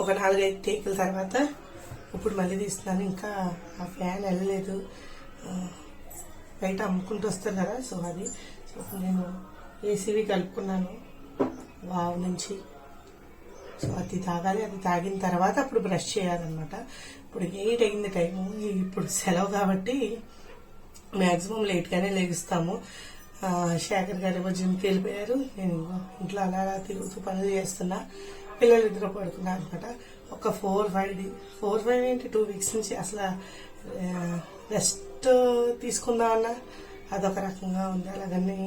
ఒక నాలుగైదు టేకుల తర్వాత ఇప్పుడు మళ్ళీ తీస్తున్నాను. ఇంకా ఆ ఫ్యాన్ వెళ్ళలేదు. బయట అమ్ముకుంటూ వస్తారు కదా సో అది. సో నేను ఏసీవి కలుపుకున్నాను. వావ్ నుంచి. సో అది తాగాలి. అది తాగిన తర్వాత అప్పుడు బ్రష్ చేయాలన్నమాట. ఇప్పుడు ఎయిట్ అయింది టైము ఇప్పుడు సెలవు కాబట్టి మ్యాక్సిమం లేట్గానే లెగిస్తాము. శేఖర్ గారు ఏమో జిమ్కి వెళ్ళిపోయారు. నేను ఇంట్లో అలా అలా తిరుగుతూ పనులు చేస్తున్నా. పిల్లలు ఇద్దరు పడుకున్నారు అనమాట ఒక four five day four five ఏంటి? టూ వీక్స్ నుంచి అసలు రెస్ట్ తీసుకుందామన్నా అదొక రకంగా ఉంది. అలాగని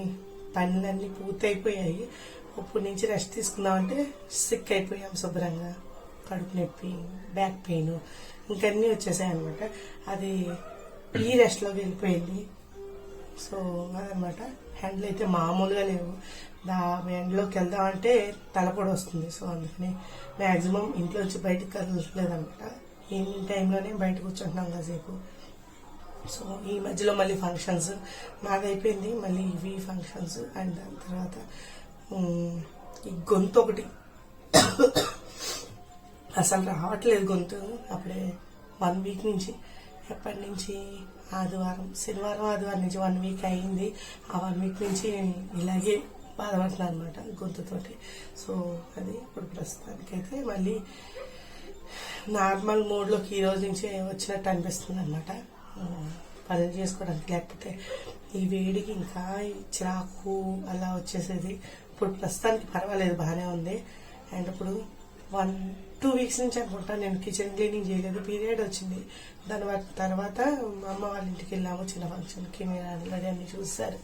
పనులన్నీ పూర్తయిపోయాయి. ఇప్పుడు నుంచి రెస్ట్ తీసుకుందామంటే సిక్ అయిపోయాం శుభ్రంగా. కడుపు నొప్పి బ్యాక్ పెయిన్ ఇంకన్నీ వచ్చేసాయి అనమాట అది ఈ రెస్ట్లోకి వెళ్ళిపోయింది. సో అదనమాట హ్యాండిల్ అయితే మామూలుగా లేవు. దా ఎండ్లోకి వెళ్దామంటే తలపొడి వస్తుంది. సో అందుకని మ్యాక్సిమం ఇంట్లోంచి బయటకు కదలట్లేదనమాట. ఈవినింగ్ టైంలోనే బయట కూర్చుంటున్నాం కాసేపు. సో ఈ మధ్యలో మళ్ళీ ఫంక్షన్స్ నాది మళ్ళీ ఇవి ఫంక్షన్స్ అండ్ దాని తర్వాత ఈ గొంతు ఒకటి. అసలు రావట్లేదు గొంతు. అప్పుడే వన్ వీక్ నుంచి ఎప్పటి నుంచి? ఆదివారం శనివారం ఆదివారం నుంచి వన్ వీక్ అయింది. ఆ వన్ వీక్ నుంచి నేను ఇలాగే బాధపడుతున్నాను అనమాట గొంతుతోటి. సో అది ఇప్పుడు ప్రస్తుతానికైతే మళ్ళీ నార్మల్ మోడ్లోకి ఈ రోజు నుంచి వచ్చినట్టు అనిపిస్తుంది అనమాట పనులు చేసుకోవడానికి లేకపోతే ఈ వేడికి ఇంకా చిరాకు అలా వచ్చేసేది. ఇప్పుడు ప్రస్తుతానికి పర్వాలేదు బాగానే ఉంది. అండ్ ఇప్పుడు వన్ టూ వీక్స్ నుంచి అనుకుంటా నేను కిచెన్ క్లీనింగ్ చేయలేదు. పీరియడ్ వచ్చింది. దాని తర్వాత మా అమ్మ వాళ్ళ ఇంటికి వెళ్ళాము. చిన్న ఫంక్షన్కి మీరు ఆల్రెడీ అన్ని చూస్తారు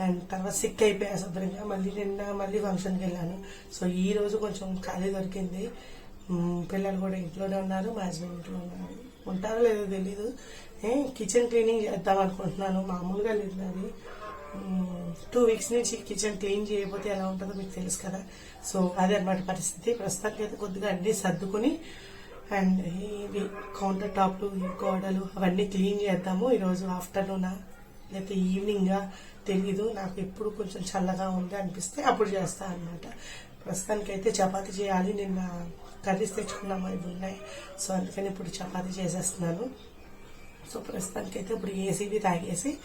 అండ్ తర్వాత సిక్ అయిపోయా శుభ్రంగా మళ్ళీ నిన్న మళ్ళీ ఫంక్షన్కి వెళ్ళాను. సో ఈ రోజు కొంచెం ఖాళీ దొరికింది. పిల్లలు కూడా ఇంట్లోనే ఉన్నారు. మా హస్బెండ్ ఇంట్లో ఉన్నారు. ఉంటారో లేదో తెలీదు. ఏ కిచెన్ క్లీనింగ్ చేద్దాం అనుకుంటున్నాను. మామూలుగా లేదు అది. టూ వీక్స్ నుంచి కిచెన్ క్లీన్ చేయకపోతే ఎలా ఉంటుందో మీకు తెలుసు కదా. సో అదే అనమాట పరిస్థితి. ప్రస్తుతానికి అయితే కొద్దిగా అన్ని సర్దుకుని అండ్ ఇవి కౌంటర్ టాప్లు గోడలు అవన్నీ క్లీన్ చేద్దాము. ఈరోజు ఆఫ్టర్నూన్ లేకపోతే ఈవినింగ్ తెలీదు నాకు ఎప్పుడు కొంచెం చల్లగా ఉంది అనిపిస్తే అప్పుడు చేస్తా అనమాట ప్రస్తుతానికైతే చపాతి చపాతీ చేయాలి నిన్న కర్రీస్ తెచ్చుకున్నాము ఇవి ఉన్నాయి. సో అందుకని ఇప్పుడు చపాతీ చేసేస్తున్నాను. సో ప్రస్తుతానికైతే ఇప్పుడు ఏసీవి తాగేసి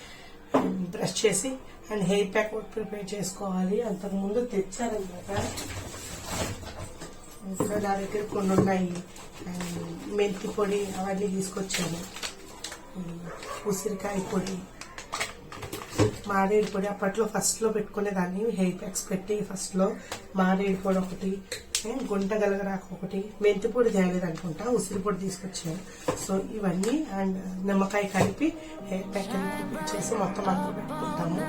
బ్రష్ చేసి అండ్ హెయిర్ ప్యాక్ కూడా ప్రిపేర్ చేసుకోవాలి. అంతకుముందు తెచ్చారనమాట ఇంకా నా దగ్గర కొన్ని ఉన్నాయి. మెంతి పొడి అవన్నీ తీసుకొచ్చాను. ఉసిరికాయ పొడి. మారేడు పొడి అప్పట్లో ఫస్ట్లో పెట్టుకునేదాన్ని. హెయిర్ ప్యాక్స్ పెట్టి ఫస్ట్లో మారేడు పొడి ఒకటి గుంట గలగరాకు ఒకటి మెంతి పొడి తేలేదు అనుకుంటా ఉసిరి పొడి తీసుకొచ్చాను. సో ఇవన్నీ అండ్ నిమ్మకాయ కలిపి హెయిర్ ప్యాక్ చేసి మొత్తం అందరూ పెట్టుకుంటాము.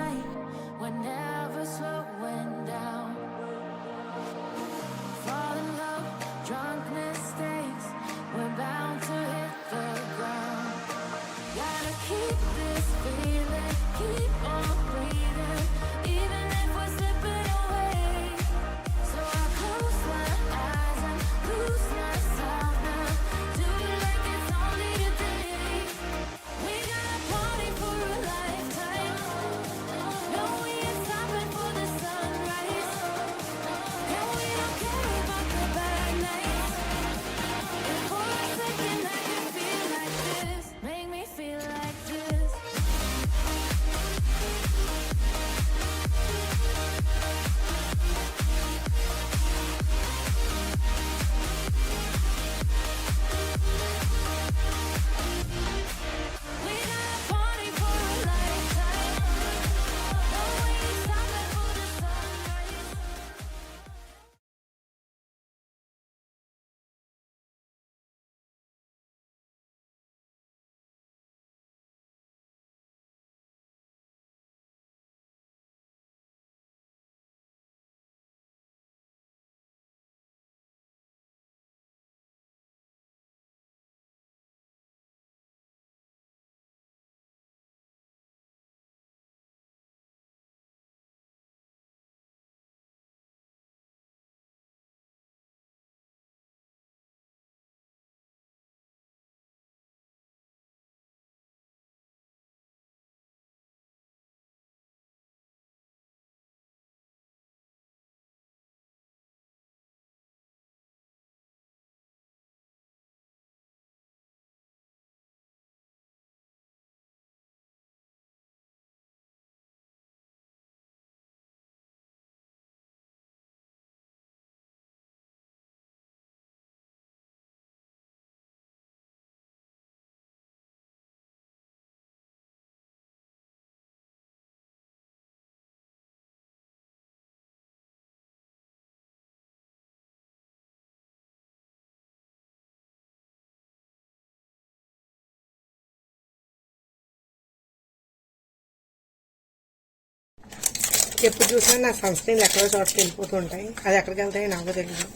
ఎప్పుడు చూసినా నా సన్ స్క్రీన్లు ఎక్కడో చోటకి వెళ్ళిపోతూ ఉంటాయి అది ఎక్కడికి వెళ్తాయో నాకు తెలియదు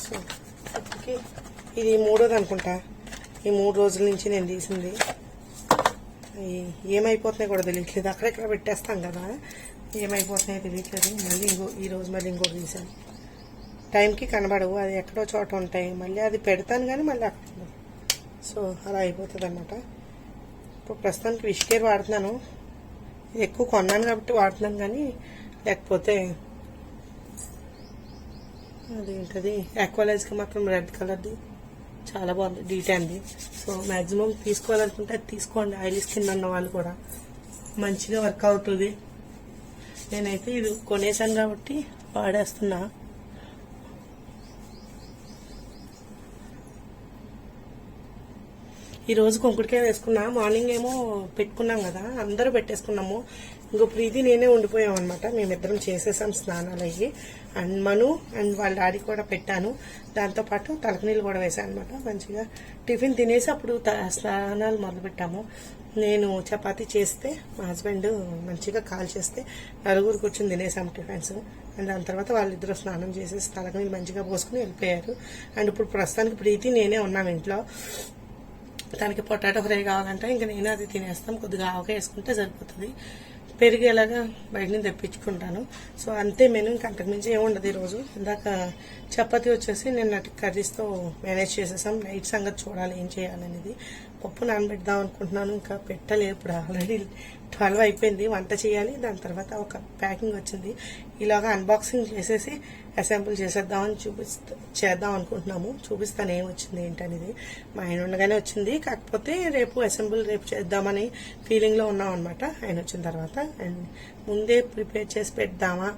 సో ఇప్పటికి ఇది మూడోది అనుకుంటా. ఈ మూడు రోజుల నుంచి నేను తీసింది. ఏమైపోతున్నాయి కూడా తెలియట్లేదు. అక్కడెక్కడ పెట్టేస్తాం కదా? ఏమైపోతున్నాయో తెలియట్లేదు. మళ్ళీ ఇంకో ఈ రోజు మళ్ళీ ఇంకోటి తీసాను టైంకి కనబడవు. అది ఎక్కడో చోట ఉంటాయి. మళ్ళీ అది పెడతాను కానీ మళ్ళీ అక్కడ సో అలా అయిపోతుంది అనమాట ఇప్పుడు ప్రస్తుతానికి విష్కేర్ వాడుతున్నాను. ఎక్కువ కొన్నాను కాబట్టి వాడుతున్నాను కానీ లేకపోతే అదేంటది? ఎక్వలైజ్కి మాత్రం రెడ్ కలర్ది చాలా బాగుంది డీటెన్ది సో మ్యాక్సిమం తీసుకోవాలనుకుంటే అది తీసుకోండి. ఆయిల్ స్కిన్ అన్న వాళ్ళు కూడా. మంచిగా వర్క్ అవుతుంది నేనైతే ఇది కొనేసాను కాబట్టి వాడేస్తున్నా. ఈ రోజు కుంకుడికాయ వేసుకున్నా మార్నింగ్ ఏమో పెట్టుకున్నాం కదా అందరూ పెట్టేసుకున్నాము. ఇంకో ప్రీతి నేనే ఉండిపోయాం అనమాట మేమిద్దరం చేసేసాం స్నానాలు అయ్యి. అండ్ మను అండ్ వాళ్ళ డాడీ కూడా పెట్టాను. దాంతోపాటు తలకనీళ్ళు కూడా వేసాను అనమాట మంచిగా టిఫిన్ తినేసి అప్పుడు త- స్నానాలు మొదలుపెట్టాము నేను చపాతి చేస్తే మా హస్బెండ్ మంచిగా కాల్ చేస్తే నలుగురు కూర్చొని తినేసాం టిఫిన్స్. అండ్ దాని తర్వాత వాళ్ళిద్దరూ స్నానం చేసేసి తలకనీళ్ళు మంచిగా పోసుకుని వెళ్ళిపోయారు. అండ్ ఇప్పుడు ప్రస్తుతానికి ప్రీతి నేనే ఉన్నాం ఇంట్లో. దానికి పొటాటో ఫ్రై కావాలంటే ఇంకా నేను అది తినేస్తాం. కొద్దిగా ఆవకాయ వేసుకుంటే సరిపోతుంది. పెరిగేలాగా బయట నుంచి తెప్పించుకుంటాను. సో అంతే మెను. ఇంకా అంతకుమించి ఏముండదు ఈరోజు. ఇందాక చపాతీ వచ్చేసి నేను నిన్నటి కర్రీస్తో మేనేజ్ చేసేసాం. నైట్ సంగతి చూడాలి ఏం చేయాలనేది. పప్పు నానబెడదాం అనుకుంటున్నాను. ఇంకా పెట్టలే ఇప్పుడు ఆల్రెడీ ట్వెల్వ్ అయిపోయింది వంట చేయాలి. దాని తర్వాత ఒక ప్యాకింగ్ వచ్చింది. ఇలాగా అన్బాక్సింగ్ చేసేసి అసెంబుల్ చేసేద్దామని చూపిస్తా చేద్దాం అనుకుంటున్నాము. చూపిస్తాను ఏం వచ్చింది ఏంటనేది. మా ఆయన ఉండగానే వచ్చింది. కాకపోతే రేపు అసెంబుల్ రేపు చేద్దామని ఫీలింగ్లో ఉన్నాం అనమాట ఆయన వచ్చిన తర్వాత అండ్ ముందే ప్రిపేర్ చేసి పెడదామా?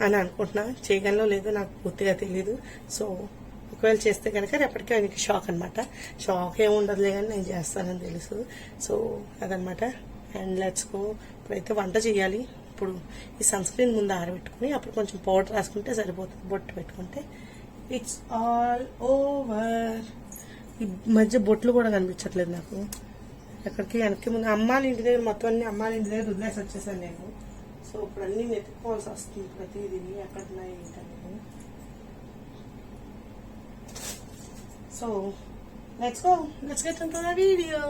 అని అనుకుంటున్నా. చేయగలనో లేదో నాకు పూర్తిగా తెలియదు సో ఒకవేళ చేస్తే కనుక రేపటికి ఆయనకి షాక్ అనమాట షాక్ ఏమి ఉండదులే కానీ నేను చేస్తానని తెలుసు. సో అదనమాట అండ్ లెట్స్ గో ఇప్పుడైతే వంట చేయాలి. ఇప్పుడు ఈ సన్ స్క్రీన్ ముందు ఆరబెట్టుకుని అప్పుడు కొంచెం పౌడర్ రాసుకుంటే సరిపోతుంది. బొట్టు పెట్టుకుంటే ఇట్స్ ఆల్ ఓవర్ ఈ మధ్య బొట్లు కూడా కనిపించట్లేదు నాకు. ఎక్కడికి వెనక్కి ముందు అమ్మాళ్ళ ఇంటి దగ్గర మొత్తం అన్ని అమ్మాళ్ళ ఇంటి దగ్గర వదిలేసి వచ్చేసాను నేను. సో ఇప్పుడు అన్ని వెతుక్కోవాల్సి వస్తుంది ప్రతిదీ. ఎక్కడ ఉన్నాయి ఏంటనేది so let's go let's get into the video.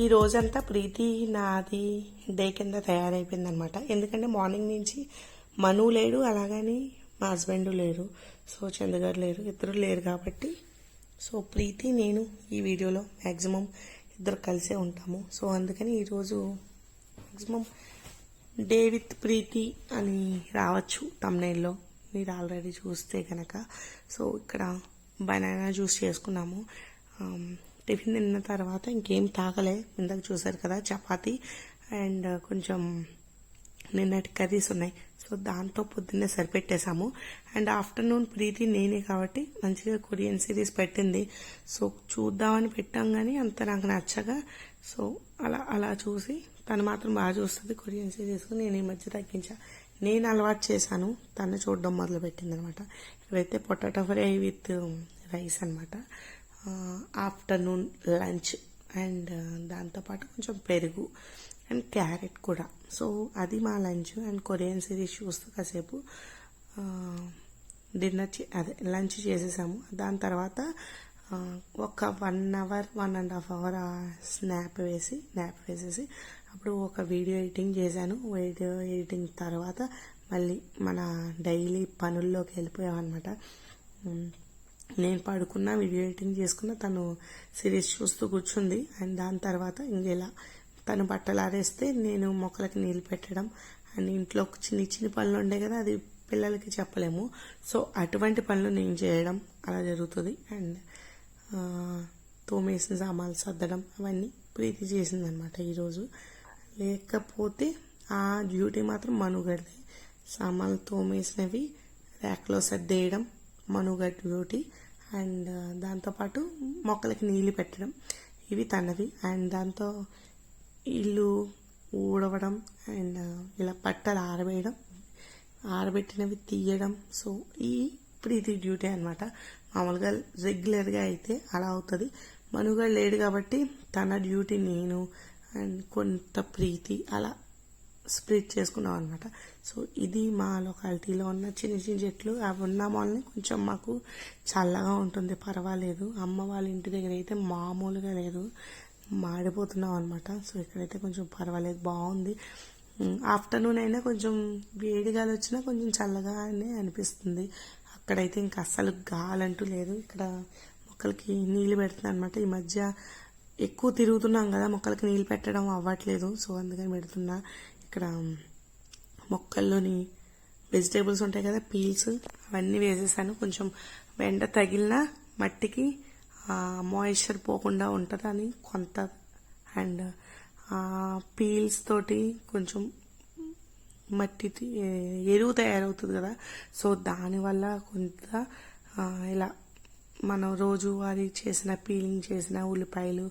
ఈ రోజంతా ప్రీతి నాది డే కింద తయారైపోయిందనమాట. ఎందుకంటే మార్నింగ్ నుంచి మను లేడు అలాగని మా హస్బెండ్ లేరు సో చంద్రగారు లేరు ఇద్దరు లేరు కాబట్టి. సో ప్రీతి నేను ఈ వీడియోలో మ్యాక్సిమం ఇద్దరు కలిసే ఉంటాము. సో అందుకని ఈరోజు మ్యాక్సిమం డే విత్ ప్రీతి అని రావచ్చు తమ్నైల్లో. మీరు ఆల్రెడీ చూస్తే కనుక సో ఇక్కడ బనానా జ్యూస్ చేసుకున్నాము. టిఫిన్ తిన్న తర్వాత ఇంకేం తాగలే. ఇందాక చూసారు కదా చపాతీ అండ్ కొంచెం నిన్నటి కర్రీస్ ఉన్నాయి. సో దాంతో పొద్దున్నే సరిపెట్టేశాము. అండ్ ఆఫ్టర్నూన్ ప్రీతి నేనే కాబట్టి మంచిగా కొరియన్ సిరీస్ పెట్టింది. సో చూద్దామని పెట్టాం కానీ అంత నాకు నచ్చగా. సో అలా అలా చూసి తను మాత్రం బాగా చూస్తుంది కొరియన్ సిరీస్. నేను ఈ మధ్య తగ్గించా. నేను అలవాటు చేశాను. తను చూడడం మొదలుపెట్టింది అనమాట ఇవైతే పొటాటో ఫ్రై విత్ రైస్ అనమాట ఆఫ్టర్నూన్ లంచ్ అండ్ దాంతోపాటు కొంచెం పెరుగు అండ్ క్యారెట్ కూడా. సో అది మా లంచ్ అండ్ కొరియన్ సిరీస్ చూస్తూ కాసేపు డిన్నర్ చే అదే లంచ్ చేసేసాము. దాని తర్వాత ఒక one hour one and half hour snap వేసి స్నాప్ వేసేసి అప్పుడు ఒక వీడియో ఎడిటింగ్ చేశాను. వీడియో ఎడిటింగ్ తర్వాత మళ్ళీ మన డైలీ పనుల్లోకి వెళ్ళిపోయామన్నమాట. నేను పడుకున్న వీడియో ఎడిటింగ్ చేసుకున్న తను సిరీస్ చూస్తూ కూర్చుంది. అండ్ దాని తర్వాత ఇంకెలా తను బట్టలు ఆరేస్తే నేను మొక్కలకి నీళ్ళు పెట్టడం. అండ్ ఇంట్లో చిన్ని చిన్ని పనులు ఉండే కదా అది పిల్లలకి చెప్పలేము. సో అటువంటి పనులు నేను చేయడం అలా జరుగుతుంది. అండ్ తోమేసిన సామాన్లు సర్దడం అవన్నీ ప్రీతి చేసిందనమాట ఈరోజు. లేకపోతే ఆ డ్యూటీ మాత్రం మనుగడదే. సామాన్లు తోమేసినవి ర్యాక్లో సర్దేయడం మనుగడ డ్యూటీ. అండ్ దాంతోపాటు మొక్కలకి నీళ్ళు పెట్టడం. ఇవి తనవి. అండ్ దాంతో ఇల్లు ఊడవడం అండ్ ఇలా పట్టలు ఆరబెయ్యడం. ఆరబెట్టినవి తీయడం. సో ఈ ప్రీతి డ్యూటీ అనమాట మామూలుగా రెగ్యులర్గా అయితే అలా అవుతుంది. మనుగా లేడు కాబట్టి తన డ్యూటీ నేను అండ్ కొంత ప్రీతి అలా స్ప్లిట్ చేసుకున్నాం అనమాట సో ఇది మా లొకాలిటీలో ఉన్న చిన్న చిన్న చెట్లు. అవి ఉన్న వాళ్ళని కొంచెం మాకు చల్లగా ఉంటుంది. పర్వాలేదు. అమ్మ వాళ్ళ ఇంటి దగ్గర అయితే మామూలుగా లేదు. మాడిపోతున్నాం అనమాట సో ఇక్కడైతే కొంచెం పర్వాలేదు. బాగుంది. ఆఫ్టర్నూన్ అయినా కొంచెం వేడిగాలి వచ్చినా కొంచెం చల్లగానే అనిపిస్తుంది. అక్కడైతే ఇంకా అస్సలు గాలంటూ లేదు. ఇక్కడ మొక్కలకి నీళ్ళు పెడుతున్నాను అనమాట ఈ మధ్య ఎక్కువ తిరుగుతున్నాం కదా. మొక్కలకి నీళ్ళు పెట్టడం అవ్వట్లేదు. సో అందుకని పెడుతున్నా. ఇక్కడ మొక్కల్లోని వెజిటేబుల్స్ ఉంటాయి కదా పీల్స్ అవన్నీ వేసేసాను. కొంచెం వెండ తగిలిన మట్టికి మాయిశ్చర్ పోకుండా ఉంటుందని కొంత. అండ్ పీల్స్ తోటి కొంచెం మట్టి ఎరువు తయారవుతుంది కదా. సో దానివల్ల కొంత ఇలా మనం రోజువారీ చేసిన పీలింగ్ చేసిన ఉల్లిపాయలు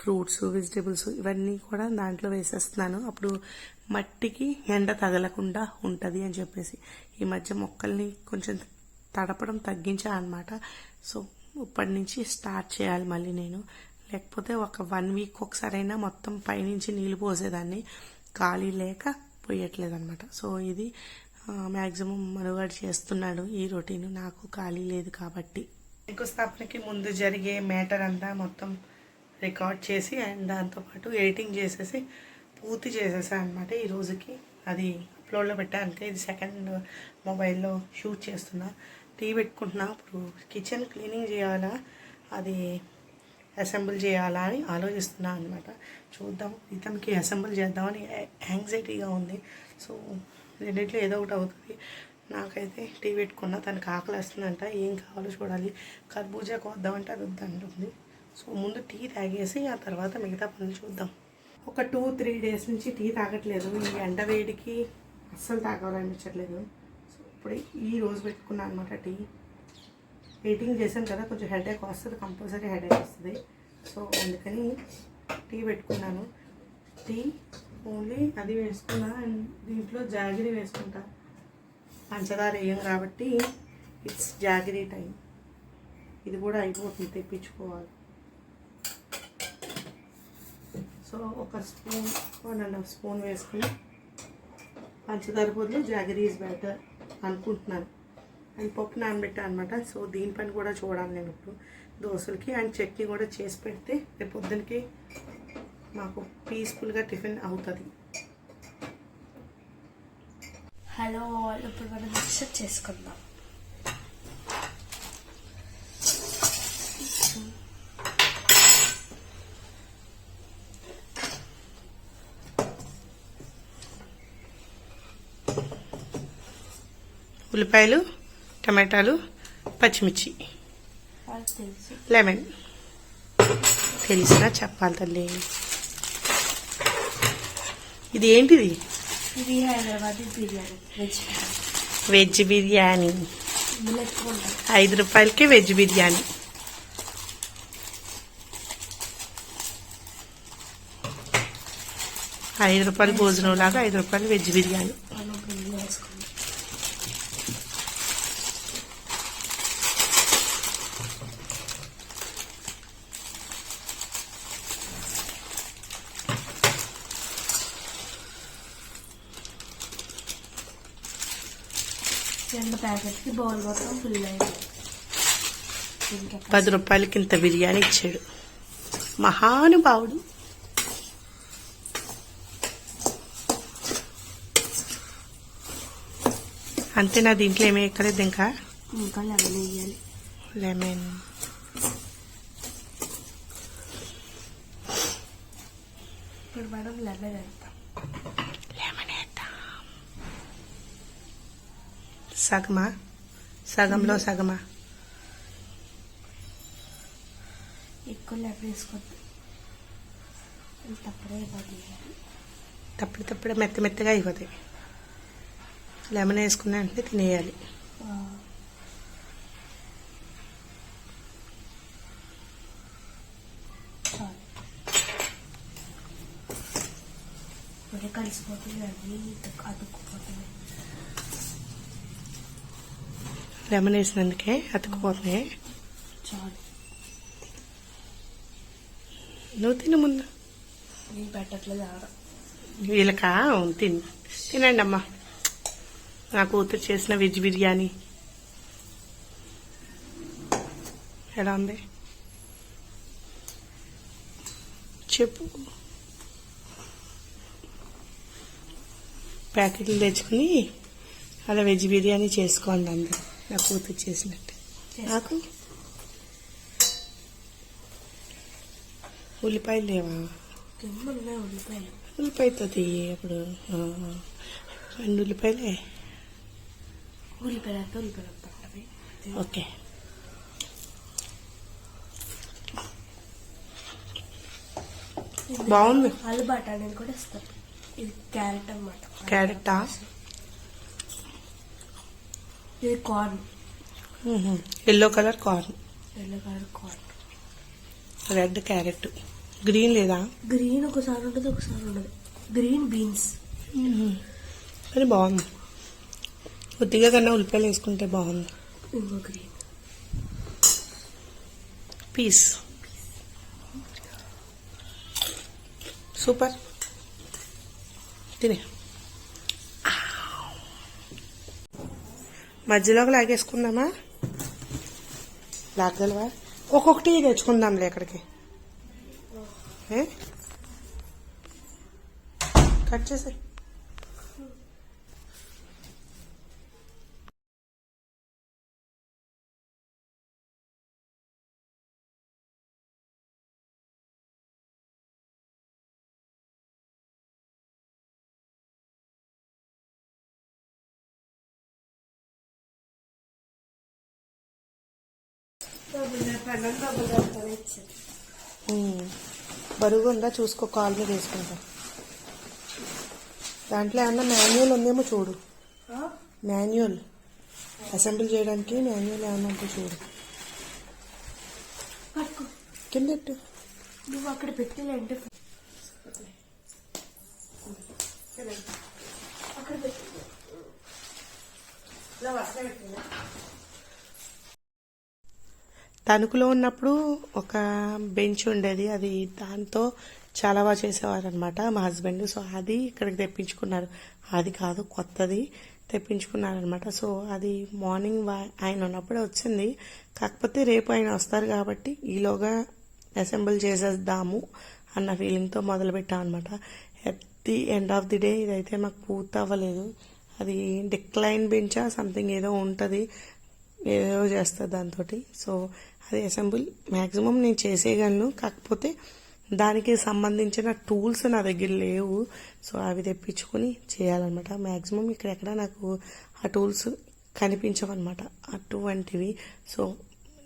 ఫ్రూట్స్ వెజిటేబుల్స్ ఇవన్నీ కూడా దాంట్లో వేసేస్తున్నాను. అప్పుడు మట్టికి ఎండ తగలకుండా ఉంటుంది అని చెప్పేసి. ఈ మధ్య మొక్కల్ని కొంచెం తడపడం తగ్గించాలన్నమాట. సో ఇప్పటి నుంచి స్టార్ట్ చేయాలి మళ్ళీ నేను. లేకపోతే ఒక వన్ వీక్ ఒకసారైనా మొత్తం పైనుంచి నీళ్ళు పోసేదాన్ని. ఖాళీ లేక పోయట్లేదు అనమాట సో ఇది మ్యాక్సిమం మనుగడ చేస్తున్నాడు ఈ రొటీన్. నాకు ఖాళీ లేదు కాబట్టి. శంకుస్థాపనకి ముందు జరిగే మ్యాటర్ అంతా మొత్తం రికార్డ్ చేసి అండ్ దాంతోపాటు ఎడిటింగ్ చేసేసి పూర్తి చేసేసాను అనమాట ఈ రోజుకి. అది అప్లోడ్లో పెట్టాను అంతే. ఇది సెకండ్ మొబైల్లో షూట్ చేస్తున్నా. టీ పెట్టుకుంటున్నా. ఇప్పుడు కిచెన్ క్లీనింగ్ చేయాలా? అది అసెంబుల్ చేయాలా అని ఆలోచిస్తున్నా అనమాట చూద్దాం. ఇతనికి అసెంబుల్ చేద్దామని యాంగ్జైటీగా ఉంది. సో రెండిట్లో ఏదో ఒకటి అవుతుంది. నాకైతే టీ పెట్టుకున్నా. తనకు ఆకలి వస్తుందంట. ఏం కావాలో చూడాలి. కర్బూజా కొద్దామంటే అది వద్దంటుంది. సో ముందు టీ తాగేసి ఆ తర్వాత మిగతా పనులు చూద్దాం. ఒక టూ త్రీ డేస్ నుంచి టీ తాగట్లేదు. ఈ ఎండ వేడికి అస్సలు తాగాలనిపించట్లేదు సో ఇప్పుడు ఈ రోజు పెట్టుకున్నాను అనమాట టీ. ఎయిటింగ్ చేశాను కదా కొంచెం హెడేక్ వస్తుంది కంపల్సరీ హెడేక్ వస్తుంది. సో అందుకని టీ పెట్టుకున్నాను. టీ ఓన్లీ అది వేసుకున్నా అండ్ దీంట్లో జాగిరి వేసుకుంటా. పంచదార వేయం కాబట్టి ఇట్స్ జాగిరి టైం ఇది కూడా అయిపోతుంది తెప్పించుకోవాలి. సో ఒక spoon one and half spoon వేసుకుని పంచదార బదులు జాగరీ ఈజ్ బెటర్ అనుకుంటున్నాను. అండ్ పప్పు నానబెట్టాను అనమాట సో దీనిపైన కూడా చూడాలి నేను ఇప్పుడు. దోశలకి అండ్ చట్నీ కూడా చేసి పెడితే రేపు పొద్దునకి మాకు పీస్ఫుల్గా టిఫిన్ అవుతుంది. హలో ఇప్పుడు మనం మిక్సర్ చేసుకుందాం. ఉల్లిపాయలు టమాటాలు పచ్చిమిర్చి. లెమన్. తెలిసినా చెప్పాలి తల్లి. ఇది ఏంటిది? వెజ్ బిర్యానీ. ఐదు రూపాయలకి వెజ్ బిర్యానీ. ఐదు రూపాయలు భోజనం లాగా ఐదు రూపాయలు వెజ్ బిర్యానీ మనం ఇప్పుడు ఇందులో వేసుకుంటాం రెండు ప్యాకెట్కి బౌల్ మొత్తం ఫుల్ అయింది. పది రూపాయలకి ఇంత బిర్యానీ ఇచ్చాడు. మహానుభావుడు. అంతేనా దీంట్లో ఏమీ ఎక్కలేదు ఇంకా? ఇంకా లెమన్ వేయాలి. లెమన్ ఇప్పుడు మనం లెమన్ సగమా? సగంలో సగమా? ఎక్కువ లెమన్ వేసుకోవద్దు. ఇవ్వాలి తప్పుడు తప్పుడే మెత్త మెత్తగా అయిపోతాయి. లెమన్ వేసుకున్నా అంటే తినేయాలి. కలిసిపోతుంది అది అతుక్కుపోతుంది. లెమన్ వేసినందుకే అతుకుపోతున్నాయి చాలు. నువ్వు తిను ముందు. నేను పెట్టట్లేదు వీళ్ళకా? తిని. తినండి అమ్మా. నా కూతురు చేసిన వెజ్ బిర్యానీ. ఎలా ఉంది? చెప్పు. ప్యాకెట్లు తెచ్చుకుని అలా వెజ్ బిర్యానీ చేసుకోండి అందరు. నా కూతురు చేసినట్టు. నాకు ఉల్లిపాయలు లేవా? ఉల్లిపాయలు. ఉల్లిపాయతో తీయి అప్పుడు. రెండు ఉల్లిపాయలే? ఉల్లిపాయలు అంటే ఉల్లిపాయలు ఓకే. బాగుంది. ఆలు బఠానీలు కూడా ఇస్తారు ఇది క్యారెట్ అన్నమాట. క్యారెటా? ఇది corn yellow colour corn yellow colour corn red carrot green లేదా? గ్రీన్ ఒకసారి ఉంటుంది ఒకసారి ఉండదు. గ్రీన్ బీన్స్ కానీ బాగుంది. కొద్దిగా కన్నా ఉల్లిపాయలు వేసుకుంటే బాగుంది. ఇంకో గ్రీన్ పీస్ సూపర్ తినే. మధ్యలోకి లాగేసుకుందామా? లాగలవా ఒక్కొక్కటి తెచ్చుకుందాంలే ఇక్కడికి. ఏ? కట్ చేసే బరువు ఉందా చూసుకో కాల్ మీద వేసుకుంటా. దాంట్లో ఏమన్నా మాన్యువల్ ఉందేమో చూడు. మాన్యువల్. అసెంబ్లీ చేయడానికి మాన్యువల్ ఏమన్నా ఉంటే చూడు. కింద. నువ్వు అక్కడ పెట్టిలంటే అక్కడ పెట్టి. తణుకులో ఉన్నప్పుడు ఒక బెంచ్ ఉండేది. అది దాంతో చాలా బాగా చేసేవారు అనమాట మా హస్బెండ్. సో అది ఇక్కడికి తెప్పించుకున్నారు. అది కాదు కొత్తది తెప్పించుకున్నారనమాట సో అది మార్నింగ్ ఆయన ఉన్నప్పుడే వచ్చింది. కాకపోతే రేపు ఆయన వస్తారు కాబట్టి ఈలోగా అసెంబుల్ చేసేద్దాము అన్న ఫీలింగ్తో మొదలుపెట్టాం అనమాట at the end of the day ఇదైతే మాకు పూర్తి అవ్వలేదు అది డిక్లైన్ బెంచా సంథింగ్ ఏదో ఉంటుంది ఏదో చేస్తుంది దాంతో సో అది అసెంబుల్ మ్యాక్సిమం నేను చేసేయగలను. కాకపోతే దానికి సంబంధించిన టూల్స్ నా దగ్గర లేవు. సో అవి తెప్పించుకొని చేయాలన్నమాట. మ్యాక్సిమం ఇక్కడెక్కడ నాకు ఆ టూల్స్ కనిపించవన్నమాట. అటువంటివి. సో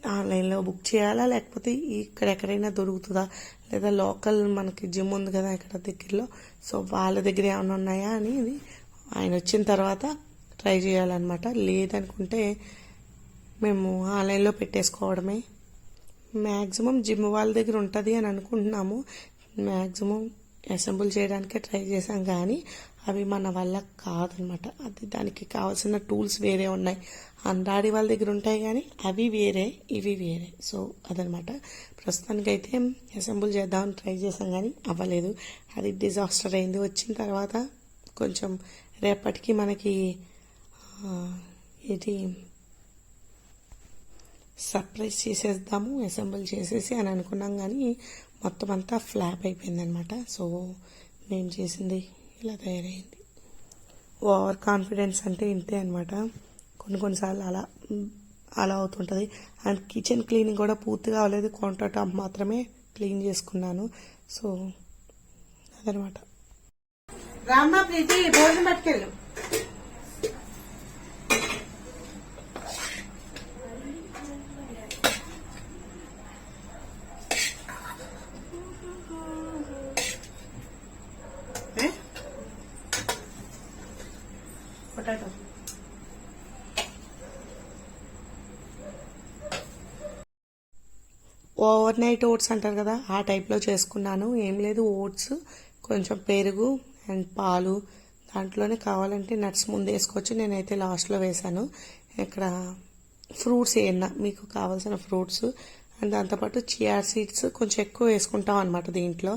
ఆన్లైన్లో బుక్ చేయాలా? లేకపోతే ఇక్కడ ఎక్కడైనా దొరుకుతుందా? లేదా లోకల్ మనకి జిమ్ ఉంది కదా ఇక్కడ దగ్గరలో? సో వాళ్ళ దగ్గర ఏమైనా ఉన్నాయా అని ఆయన వచ్చిన తర్వాత ట్రై చేయాలన్నమాట. లేదనుకుంటే మేము ఆన్లైన్లో పెట్టేసుకోవడమే మ్యాక్సిమం జిమ్ వాళ్ళ దగ్గర ఉంటుంది అని అనుకుంటున్నాము. మ్యాక్సిమం అసెంబుల్ చేయడానికే ట్రై చేసాం కానీ అవి మన వల్ల కాదనమాట. అది దానికి కావాల్సిన టూల్స్ వేరే ఉన్నాయి. అందాడి వాళ్ళ దగ్గర ఉంటాయి కానీ అవి వేరే ఇవి వేరే. సో అదనమాట. ప్రస్తుతానికైతే అసెంబుల్ చేద్దామని ట్రై చేసాం కానీ అవ్వలేదు. అది డిజాస్టర్ అయింది. వచ్చిన తర్వాత కొంచెం రేపటికి మనకి ఇది సర్ప్రైజ్ చేసేద్దాము అసెంబుల్ చేసేసి అని అనుకున్నాం కానీ మొత్తం అంతా ఫ్లాప్ అయిపోయిందనమాట సో మేము చేసింది ఇలా తయారైంది. ఓవర్ కాన్ఫిడెన్స్ అంటే ఇంతే అనమాట కొన్ని కొన్నిసార్లు అలా అలా అవుతుంటుంది. అండ్ కిచెన్ క్లీనింగ్ కూడా పూర్తిగా అవ్వలేదు. కౌంటర్ టాప్ మాత్రమే క్లీన్ చేసుకున్నాను. సో అదనమాట రామ్మా ప్రీతి భోజనం పట్టుకెళ్ళు పొటాటో నైట్ ఓట్స్ అంటారు కదా ఆ టైప్లో చేసుకున్నాను. ఏం లేదు ఓట్స్ కొంచెం పెరుగు అండ్ పాలు దాంట్లోనే కావాలంటే నట్స్ ముందు వేసుకోవచ్చు. నేనైతే లాస్ట్లో వేసాను ఇక్కడ ఫ్రూట్స్ ఏమన్నా మీకు కావాల్సిన ఫ్రూట్స్ అండ్ దాంతోపాటు చియా సీడ్స్ కొంచెం ఎక్కువ వేసుకుంటాం అనమాట దీంట్లో.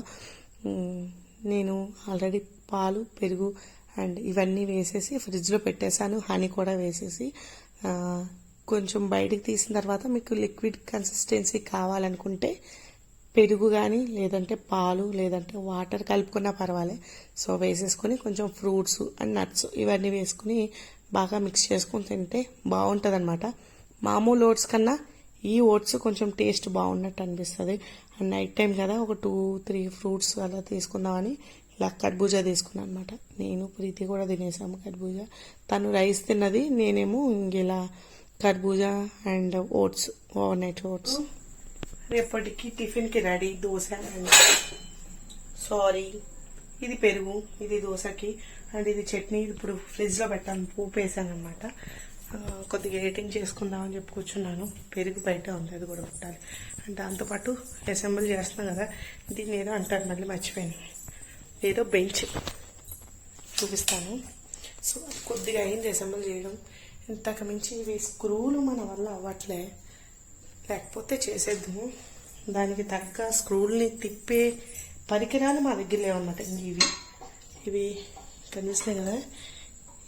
నేను ఆల్రెడీ పాలు పెరుగు అండ్ ఇవన్నీ వేసేసి ఫ్రిడ్జ్లో పెట్టేశాను. హనీ కూడా వేసేసి కొంచెం బయటికి తీసిన తర్వాత మీకు లిక్విడ్ కన్సిస్టెన్సీ కావాలనుకుంటే పెరుగు కానీ లేదంటే పాలు లేదంటే వాటర్ కలుపుకున్నా పర్వాలే. సో వేసేసుకొని కొంచెం ఫ్రూట్స్ అండ్ నట్స్ ఇవన్నీ వేసుకుని బాగా మిక్స్ చేసుకొని తింటే బాగుంటుంది అనమాట మామూలు ఓట్స్ కన్నా ఈ ఓట్స్ కొంచెం టేస్ట్ బాగున్నట్టు అనిపిస్తుంది. అండ్ నైట్ టైం కదా ఒక టూ త్రీ ఫ్రూట్స్ అలా తీసుకుందామని ఇలా కర్బూజా తీసుకున్నాను అనమాట నేను ప్రీతి కూడా తినేసాము కర్బూజా. తను రైస్ తిన్నది నేనేమో ఇంక ఇలా కర్బూజా and oats overnight oats రేపటికి టిఫిన్కి రెడీ దోశ అండ్ సారీ. ఇది పెరుగు ఇది దోశకి అండ్ ఇది చట్నీ. ఇప్పుడు ఫ్రిడ్జ్లో పెట్టాను పోపు వేసాను అనమాట కొద్దిగా ఎడిటింగ్ చేసుకుందామని చెప్పి కూర్చున్నాను. పెరుగు బయట ఉంది అది కూడా పెట్టాలి. అండ్ దాంతోపాటు అసెంబ్లీ చేస్తున్నాం కదా దీన్ని ఏదో అంటారు మళ్ళీ మర్చిపోయాను. ఏదో బెంచ్ చూపిస్తాను. సో కొద్దిగా అయింది అసెంబ్లీ చేయడం. ఇంతకు మించి ఇవి స్క్రూలు మన వల్ల అవ్వట్లే. లేకపోతే చేసేద్దాము. దానికి తగ్గ స్క్రూల్ని తిప్పే పరికరాలు మా దగ్గర లేవన్నమాట ఇవి. ఇవి కనిపిస్తున్నాయి కదా?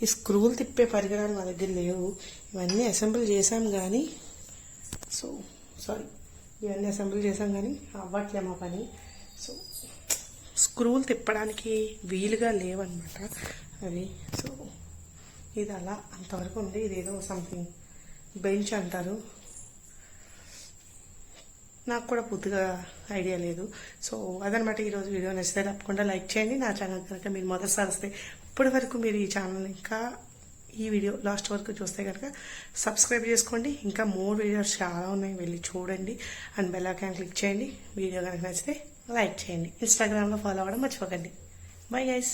ఈ స్క్రూలు తిప్పే పరికరాలు మా దగ్గర లేవు. ఇవన్నీ అసెంబ్లీ చేసాం కానీ సో సారీ ఇవన్నీ అసెంబ్లీ చేసాం కానీ అవ్వట్లే మా పని. సో స్క్రూలు తిప్పడానికి వీలుగా లేవన్నమాట అవి. సో ఇది అలా అంతవరకు ఉంది. ఇదేదో సంథింగ్ బెంచ్ అంటారు. నాకు కూడా పూర్తిగా ఐడియా లేదు. సో అదనమాట ఈరోజు వీడియో. నచ్చితే తప్పకుండా లైక్ చేయండి. నా ఛానల్ కనుక మీరు మొదటిసారి వస్తే ఇప్పటి వరకు మీరు ఈ ఛానల్ ఇంకా ఈ వీడియో లాస్ట్ వరకు చూస్తే కనుక సబ్స్క్రైబ్ చేసుకోండి. ఇంకా మోర్ వీడియోస్ చాలా ఉన్నాయి. వెళ్ళి చూడండి. అండ్ బెల్ ఐకాన్ క్లిక్ చేయండి. వీడియో కనుక నచ్చితే లైక్ చేయండి. ఇన్స్టాగ్రామ్లో ఫాలో అవ్వడం మర్చిపోకండి. Bye guys